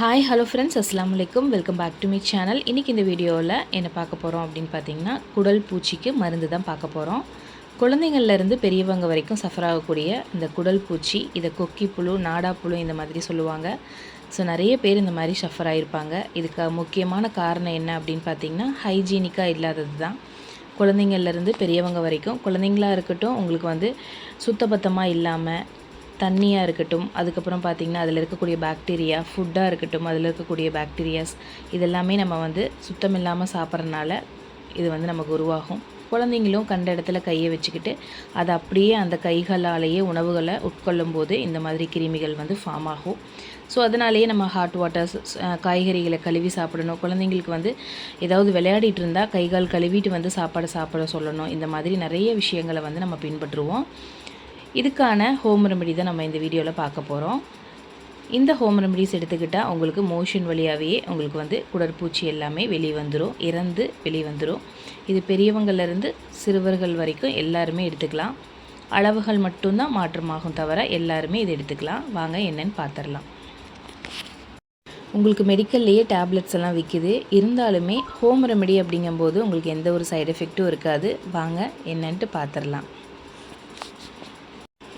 Hi hello friends அஸ்லாம் வலைக்கும் welcome back to me channel இன்றைக்கி இந்த வீடியோவில் என்ன பார்க்க போகிறோம் அப்படின்னு பார்த்தீங்கன்னா குடல் பூச்சிக்கு மருந்து தான் பார்க்க போகிறோம் குழந்தைங்கள்லேருந்து பெரியவங்க வரைக்கும் சஃபர் ஆகக்கூடிய இந்த குடல் பூச்சி இதை கொக்கி புழு நாடா புழு இந்த மாதிரி சொல்லுவாங்க. ஸோ நிறைய பேர் இந்த மாதிரி சஃபர் ஆகிருப்பாங்க இதுக்கு முக்கியமான காரணம் என்ன அப்படின்னு பார்த்தீங்கன்னா ஹைஜீனிக்காக இல்லாதது தான். குழந்தைங்கள்லேருந்து பெரியவங்க வரைக்கும் குழந்தைங்களா இருக்கட்டும் உங்களுக்கு வந்து சுத்தபத்தமாக இல்லாமல் தண்ணியாக இருக்கட்டும் அதுக்கப்புறம் பார்த்திங்கன்னா அதில் இருக்கக்கூடிய பாக்டீரியா ஃபுட்டாக இருக்கட்டும் அதில் இருக்கக்கூடிய பாக்டீரியாஸ் இதெல்லாமே நம்ம வந்து சுத்தம் இல்லாமல் சாப்பிட்றனால இது வந்து நமக்கு உருவாகும். குழந்தைங்களும் கண்ட இடத்துல கையை வச்சுக்கிட்டு அதை அப்படியே அந்த கைகளாலேயே உணவுகளை உட்கொள்ளும் போது இந்த மாதிரி கிருமிகள் வந்து ஃபார்ம் ஆகும். ஸோ அதனாலேயே நம்ம ஹாட் வாட்டர்ஸ் காய்கறிகளை கழுவி சாப்பிடணும். குழந்தைங்களுக்கு வந்து ஏதாவது விளையாடிட்டு இருந்தால் கைகால் கழுவிட்டு வந்து சாப்பாடு சாப்பிட சொல்லணும். இந்த மாதிரி நிறைய விஷயங்களை வந்து நம்ம பின்பற்றுவோம். இதுக்கான ஹோம் ரெமெடி தான் நம்ம இந்த வீடியோவில் பார்க்க போகிறோம் இந்த ஹோம் ரெமெடிஸ் எடுத்துக்கிட்டால் உங்களுக்கு மோஷன் வழியாகவே உங்களுக்கு வந்து குடற்பூச்சி எல்லாமே வெளியே வந்துடும் இறந்து வெளியே வந்துடும் இது பெரியவங்கள்லேருந்து சிறுவர்கள் வரைக்கும் எல்லாருமே எடுத்துக்கலாம். அளவுகள் மட்டும்தான் மாற்றமாகும் தவிர எல்லாருமே இதை எடுத்துக்கலாம். வாங்க என்னென்னு பார்த்துடலாம். உங்களுக்கு மெடிக்கல்லையே டேப்லெட்ஸ் எல்லாம் விற்கிது இருந்தாலுமே ஹோம் ரெமெடி அப்படிங்கும்போது உங்களுக்கு எந்த ஒரு சைடு எஃபெக்ட்டும் இருக்காது. வாங்க என்னன்ட்டு பார்த்துடலாம்.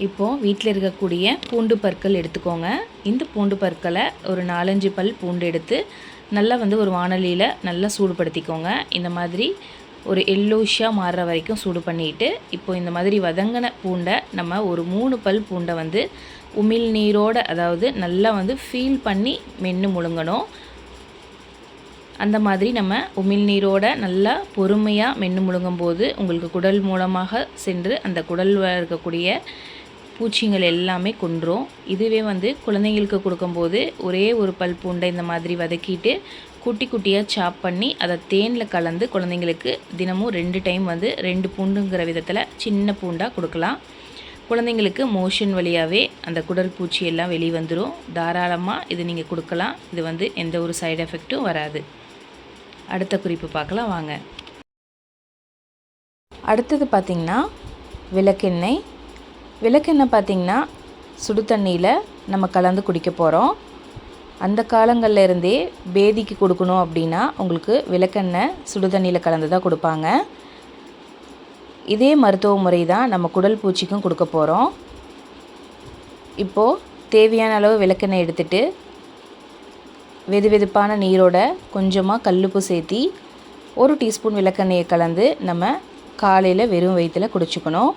இப்போது வீட்டில் இருக்கக்கூடிய பூண்டு பற்கள் எடுத்துக்கோங்க. இந்த பூண்டு பற்களை ஒரு நாலஞ்சு பல் பூண்டு எடுத்து நல்லா வந்து ஒரு வானொலியில் நல்லா சூடுபடுத்திக்கோங்க. இந்த மாதிரி ஒரு எல்லோஷாக மாறுற வரைக்கும் சூடு பண்ணிவிட்டு இப்போ இந்த மாதிரி வதங்கின பூண்டை நம்ம ஒரு மூணு பல் பூண்டை வந்து உமிழ் நீரோடு அதாவது நல்லா வந்து ஃபீல் பண்ணி மென்று முழுங்கணும். அந்த மாதிரி நம்ம உமிழ் நீரோட நல்லா பொறுமையாக மென்று முழுங்கும் போது உங்களுக்கு குடல் மூலமாக சென்று அந்த குடலில் இருக்கக்கூடிய பூச்சிங்கள் எல்லாமே கொன்றும். இதுவே வந்து குழந்தைங்களுக்கு கொடுக்கும்போது ஒரே ஒரு பல் பூண்டை இந்த மாதிரி வதக்கிட்டு குட்டி குட்டியாக சாப் பண்ணி அதை தேனில் கலந்து குழந்தைங்களுக்கு தினமும் ரெண்டு டைம் வந்து ரெண்டு பூண்டுங்கிற விதத்தில் சின்ன பூண்டாக கொடுக்கலாம். குழந்தைங்களுக்கு மோஷன் வழியாகவே அந்த குடல் பூச்சி எல்லாம் வெளியே வந்துடும் தாராளமாக இது நீங்கள் கொடுக்கலாம். இது வந்து எந்த ஒரு சைடு எஃபெக்ட்டும் வராது. அடுத்த குறிப்பு பார்க்கலாம். வாங்க. அடுத்தது பார்த்திங்கன்னா விளக்கெண்ணெய். விளக்கெண்ணெய் பார்த்திங்கன்னா சுடு தண்ணியில் நம்ம கலந்து குடிக்க போகிறோம் அந்த காலங்களில் இருந்தே பேதிக்கு கொடுக்கணும் அப்படின்னா உங்களுக்கு விளக்கெண்ணெய் சுடு தண்ணியில் கலந்து தான் கொடுப்பாங்க. இதே மருத்துவ முறை தான் நம்ம குடல் பூச்சிக்கும் கொடுக்க போகிறோம் இப்போது தேவையான அளவு விளக்கெண்ணெய் எடுத்துகிட்டு வெது வெதுப்பான நீரோட கொஞ்சமாக கல்லுப்பு சேர்த்தி ஒரு டீஸ்பூன் விளக்கெண்ணெயை கலந்து நம்ம காலையில் வெறும் வயிற்றில் குடிச்சுக்கணும்.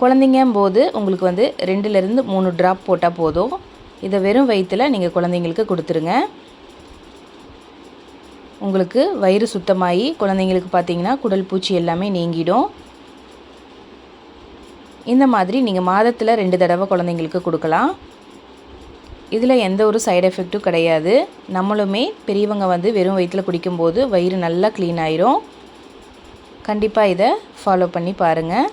குழந்தைங்கும் போது உங்களுக்கு வந்து ரெண்டுலேருந்து மூணு ட்ராப் போட்டால் போதும். இதை வெறும் வயிற்றில் நீங்கள் குழந்தைங்களுக்கு கொடுத்துருங்க. உங்களுக்கு வயிறு சுத்தமாகி குழந்தைங்களுக்கு பார்த்தீங்கன்னா குடல் பூச்சி எல்லாமே நீங்கிடும். இந்த மாதிரி நீங்கள் மாதத்தில் ரெண்டு தடவை குழந்தைங்களுக்கு கொடுக்கலாம். இதில் எந்த ஒரு சைடு எஃபெக்ட்டும் கிடையாது. நம்மளுமே பெரியவங்க வந்து வெறும் வயிற்றில் குடிக்கும்போது வயிறு நல்லா க்ளீன் ஆயிரும். கண்டிப்பாக இதை ஃபாலோ பண்ணி பாருங்கள்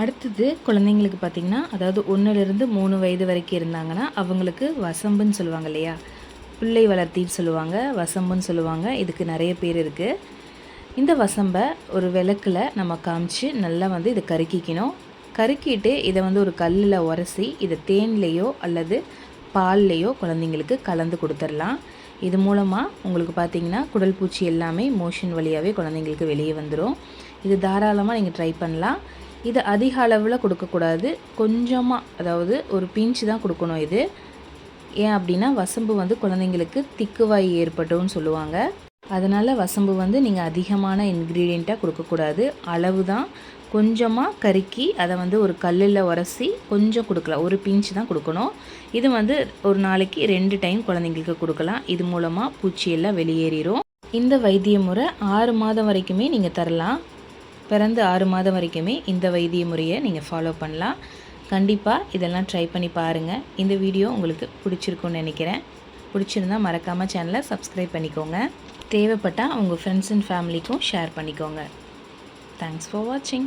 அடுத்தது குழந்தைங்களுக்கு பார்த்திங்கன்னா அதாவது ஒன்றுலேருந்து மூணு வயது வரைக்கும் இருந்தாங்கன்னா அவங்களுக்கு வசம்புன்னு சொல்லுவாங்க இல்லையா? பிள்ளை வளர்த்தின்னு சொல்லுவாங்க வசம்புன்னு சொல்லுவாங்க. இதுக்கு நிறைய பேர் இருக்குது இந்த வசம்பை ஒரு விளக்கில் நம்ம காமிச்சு நல்லா வந்து இதை கருக்கிக்கணும். கருக்கிட்டு இதை வந்து ஒரு கல்லில் உரசி இதை தேன்லேயோ அல்லது பால்லையோ குழந்தைங்களுக்கு கலந்து கொடுத்துடலாம். இது மூலமாக உங்களுக்கு பார்த்திங்கன்னா குடல் பூச்சி எல்லாமே மோஷன் வழியாகவே குழந்தைங்களுக்கு வெளியே வந்துடும் இது தாராளமாக நீங்கள் ட்ரை பண்ணலாம். இது அதிக அளவில் கொடுக்கக்கூடாது. கொஞ்சமாக அதாவது ஒரு பிஞ்சு தான் கொடுக்கணும் இது. ஏன் அப்படின்னா வசம்பு வந்து குழந்தைங்களுக்கு திக்குவாய் ஏற்பட்டும்னு சொல்லுவாங்க. அதனால் வசம்பு வந்து நீங்கள் அதிகமான இன்க்ரீடியண்ட்டாக கொடுக்கக்கூடாது. அளவு தான். கொஞ்சமாக கருக்கி அதை வந்து ஒரு கல்லில் உரசி கொஞ்சம் கொடுக்கலாம். ஒரு பிஞ்ச் தான் கொடுக்கணும். இது வந்து ஒரு நாளைக்கு ரெண்டு டைம் குழந்தைங்களுக்கு கொடுக்கலாம். இது மூலமாக பூச்சியெல்லாம் வெளியேறிடும் இந்த வைத்திய முறை ஆறு மாதம் வரைக்குமே நீங்கள் தரலாம். பிறந்து ஆறு மாதம் வரைக்குமே இந்த வைத்திய முறையை நீங்கள் ஃபாலோ பண்ணலாம். கண்டிப்பாக இதெல்லாம் ட்ரை பண்ணி பாருங்கள் இந்த வீடியோ உங்களுக்கு பிடிச்சிருக்குன்னு நினைக்கிறேன். பிடிச்சிருந்தா மறக்காமல் சேனலை சப்ஸ்கிரைப் பண்ணிக்கோங்க. தேவைப்பட்டால் உங்கள் ஃப்ரெண்ட்ஸ் அண்ட் ஃபேமிலிக்கும் ஷேர் பண்ணிக்கோங்க. தேங்க்ஸ் ஃபார் வாட்சிங்